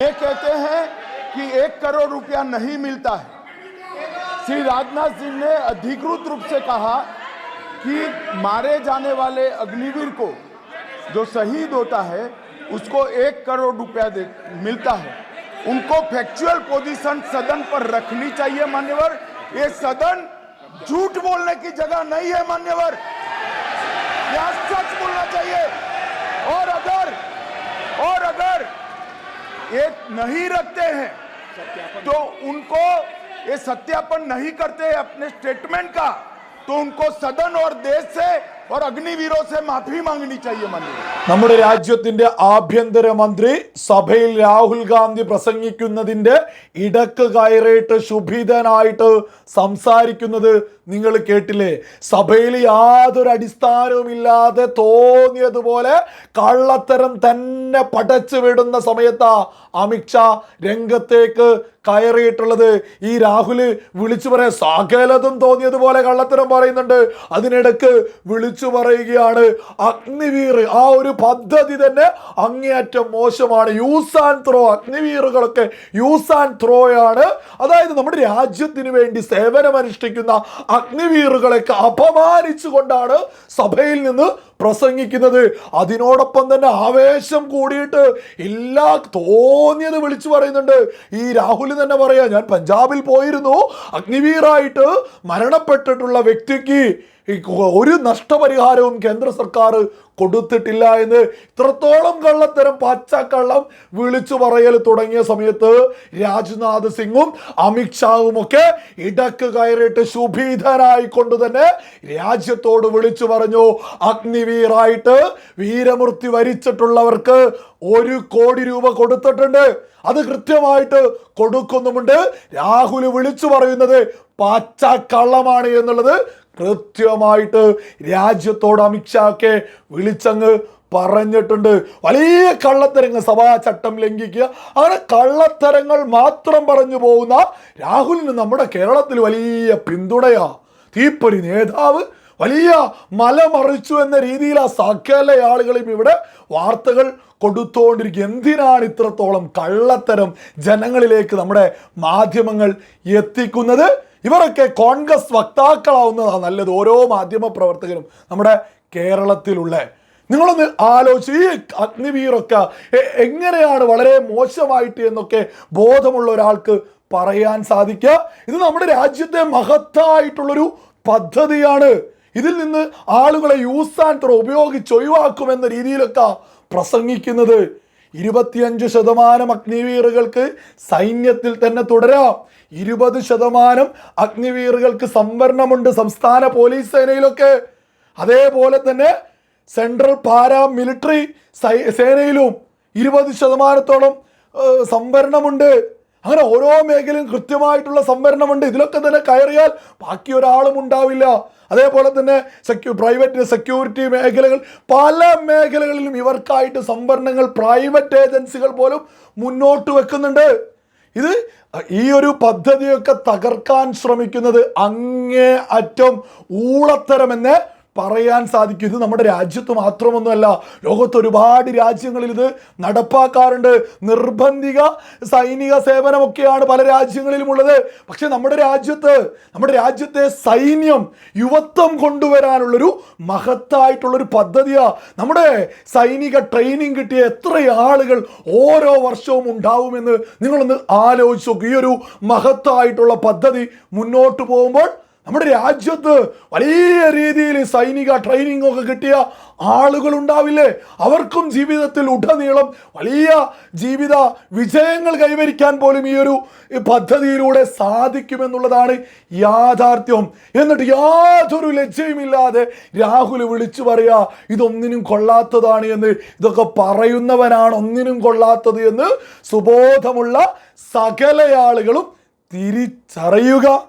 ये कहते हैं कि एक करोड़ रुपया नहीं मिलता है। श्री राजनाथ सिंह ने अधिकृत रूप से कहा कि मारे जाने वाले अग्निवीर को जो शहीद होता है, उसको एक करोड़ रुपया मिलता है। उनको फैक्चुअल पोजीशन सदन पर रखनी चाहिए, मान्यवर। ये सदन झूठ बोलने की जगह नहीं है, मान्यवर। यहाँ सच बोलना चाहिए और अगर और अगर ये नहीं रखते हैं। तो उनको ये सत्यापन नहीं करते अपने स्टेटमेंट का तो उनको सदन और देश से और अग्निवीरों से माफी मांगनी चाहिए माननीय നമ്മുടെ രാജ്യത്തിന്റെ ആഭ്യന്തരമന്ത്രി സഭയിൽ രാഹുൽ ഗാന്ധി പ്രസംഗിക്കുന്നതിന്റെ ഇടക്ക് കയറിയിട്ട് ശുഭിതനായിട്ട് സംസാരിക്കുന്നത് നിങ്ങൾ കേട്ടില്ലേ സഭയിൽ യാതൊരു അടിസ്ഥാനവുമില്ലാതെ തോന്നിയതുപോലെ കള്ളത്തരം തന്നെ പടച്ചു വിടുന്ന സമയത്താ അമിത്ഷാ രംഗത്തേക്ക് കയറിയിട്ടുള്ളത് ഈ രാഹുല് വിളിച്ചു പറയാൻ സകലതും തോന്നിയതുപോലെ കള്ളത്തരം പറയുന്നുണ്ട് അതിനിടക്ക് വിളിച്ചു പറയുകയാണ്. അഗ്നിവീർ ആ ഒരു പദ്ധതി തന്നെ അങ്ങേയറ്റം മോശമാണ്. Use and throw. അഗ്നിവീറുകളൊക്കെ use and throw ആണ് അതായത് നമ്മുടെ രാജ്യത്തിന് വേണ്ടി സേവനമനുഷ്ഠിക്കുന്ന അഗ്നിവീറുകളൊക്കെ അപമാനിച്ചുകൊണ്ടാണ് സഭയിൽ നിന്ന് പ്രസംഗിക്കുന്നത് അതിനോടൊപ്പം തന്നെ ആവേശം കൂടിയിട്ട് എല്ലാ തോന്നിയത് വിളിച്ചു പറയുന്നുണ്ട്. ഈ രാഹുൽ തന്നെ പറയാ ഞാൻ പഞ്ചാബിൽ പോയിരുന്നു. അഗ്നിവീറായിട്ട് മരണപ്പെട്ടിട്ടുള്ള വ്യക്തിക്ക് ഒരു നഷ്ടപരിഹാരവും കേന്ദ്ര സർക്കാർ കൊടുത്തിട്ടില്ല എന്ന് ഇത്രത്തോളം കള്ളത്തരം പച്ചക്കള്ളം വിളിച്ചു പറയൽ തുടങ്ങിയ സമയത്ത് രാജ്നാഥ് സിംഗും അമിത്ഷാവും ഒക്കെ ഇടയ്ക്ക് കയറിയിട്ട് ശുഭീതനായിക്കൊണ്ട് തന്നെ രാജ്യത്തോട് വിളിച്ചു പറഞ്ഞു അഗ്നിവീറായിട്ട് വീരമൃത്യു വരിച്ചിട്ടുള്ളവർക്ക് ഒരു കോടി രൂപ കൊടുത്തിട്ടുണ്ട്. അത് കൃത്യമായിട്ട് കൊടുക്കുന്നുമുണ്ട്. രാഹുൽ വിളിച്ചു പറയുന്നത് പച്ച കള്ളമാണ് എന്നുള്ളത് കൃത്യമായിട്ട് രാജ്യത്തോട് അമിത്ഷാക്കെ വിളിച്ചങ്ങ് പറഞ്ഞിട്ടുണ്ട്. വലിയ കള്ളത്തരങ്ങൾ സഭാ ചട്ടം ലംഘിക്കുക. അങ്ങനെ കള്ളത്തരങ്ങൾ മാത്രം പറഞ്ഞു പോകുന്ന രാഹുലിന് നമ്മുടെ കേരളത്തിൽ വലിയ പിന്തുണയാ. തീപ്പൊരി നേതാവ് വലിയ മലമറിച്ചു എന്ന രീതിയിൽ ആ സകല ആളുകളും ഇവിടെ വാർത്തകൾ കൊടുത്തുകൊണ്ടിരിക്കുക എന്തിനാണ് ഇത്രത്തോളം കള്ളത്തരം ജനങ്ങളിലേക്ക് നമ്മുടെ മാധ്യമങ്ങൾ എത്തിക്കുന്നത്? ഇവരൊക്കെ കോൺഗ്രസ് വക്താക്കളാവുന്നതാണ് നല്ലത്. ഓരോ മാധ്യമ പ്രവർത്തകരും നമ്മുടെ കേരളത്തിലുള്ള. നിങ്ങളൊന്ന് ആലോചിച്ച് ഈ അഗ്നിവീറൊക്കെ എങ്ങനെയാണ് വളരെ മോശമായിട്ട് എന്നൊക്കെ ബോധമുള്ള ഒരാൾക്ക് പറയാൻ സാധിക്കുക? ഇത് നമ്മുടെ രാജ്യത്തെ മഹത്തായിട്ടുള്ളൊരു പദ്ധതിയാണ്. ഇതിൽ നിന്ന് ആളുകളെ യൂസ് ആൻഡ് ത്രോ ഉപയോഗിച്ച് ഒഴിവാക്കുമെന്ന രീതിയിലൊക്കെ പ്രസംഗിക്കുന്നത്. ഇരുപത്തിയഞ്ച് ശതമാനം അഗ്നിവീറുകൾക്ക് സൈന്യത്തിൽ തന്നെ തുടരാം. ഇരുപത് ശതമാനം അഗ്നിവീറുകൾക്ക് സംവരണമുണ്ട് സംസ്ഥാന പോലീസ് സേനയിലൊക്കെ. അതേപോലെ തന്നെ സെൻട്രൽ പാരാ മിലിറ്ററി സേനയിലും ഇരുപത് ശതമാനത്തോളം സംവരണമുണ്ട്. അങ്ങനെ ഓരോ മേഖലയും കൃത്യമായിട്ടുള്ള സംവരണമുണ്ട്. ഇതിലൊക്കെ തന്നെ കയറിയാൽ ബാക്കി ഒരാളും ഉണ്ടാവില്ല. അതേപോലെ തന്നെ സെക്യൂ പ്രൈവറ്റ് സെക്യൂരിറ്റി മേഖലകൾ പല മേഖലകളിലും ഇവർക്കായിട്ട് സംവരണങ്ങൾ പ്രൈവറ്റ് ഏജൻസികൾ പോലും മുന്നോട്ട് വെക്കുന്നുണ്ട്. ഇത് ഈ ഒരു പദ്ധതിയൊക്കെ തകർക്കാൻ ശ്രമിക്കുന്നത് അങ്ങേ അറ്റം ഊളത്തരമെന്ന് പറയാൻ സാധിക്കും. ഇത് നമ്മുടെ രാജ്യത്ത് മാത്രമൊന്നുമല്ല ലോകത്ത് ഒരുപാട് രാജ്യങ്ങളിൽ ഇത് നടപ്പാക്കാറുണ്ട്. നിർബന്ധിക സൈനിക സേവനമൊക്കെയാണ് പല രാജ്യങ്ങളിലും ഉള്ളത് പക്ഷെ നമ്മുടെ രാജ്യത്ത് നമ്മുടെ രാജ്യത്തെ സൈന്യം യുവത്വം കൊണ്ടുവരാനുള്ളൊരു മഹത്തായിട്ടുള്ളൊരു പദ്ധതിയാ. നമ്മുടെ സൈനിക ട്രെയിനിങ് കിട്ടിയ എത്ര ആളുകൾ ഓരോ വർഷവും ഉണ്ടാവുമെന്ന് നിങ്ങളൊന്ന് ആലോചിച്ച് നോക്കൂ. ഈ ഒരു മഹത്തായിട്ടുള്ള പദ്ധതി മുന്നോട്ട് പോകുമ്പോൾ നമ്മുടെ രാജ്യത്ത് വലിയ രീതിയിൽ സൈനിക ട്രെയിനിങ് ഒക്കെ കിട്ടിയ ആളുകൾ ഉണ്ടാവില്ലേ അവർക്കും ജീവിതത്തിൽ ഉടനീളം വലിയ ജീവിത വിജയങ്ങൾ കൈവരിക്കാൻ പോലും ഈ ഒരു പദ്ധതിയിലൂടെ സാധിക്കുമെന്നുള്ളതാണ് യാഥാർത്ഥ്യം. എന്നിട്ട് യാതൊരു ലജ്ജയുമില്ലാതെ രാഹുൽ വിളിച്ചു പറയാ ഇതൊന്നിനും കൊള്ളാത്തതാണ് എന്ന്. ഇതൊക്കെ പറയുന്നവനാണ് ഒന്നിനും കൊള്ളാത്തത് എന്ന് സുബോധമുള്ള സകല ആളുകളും തിരിച്ചറിയുക.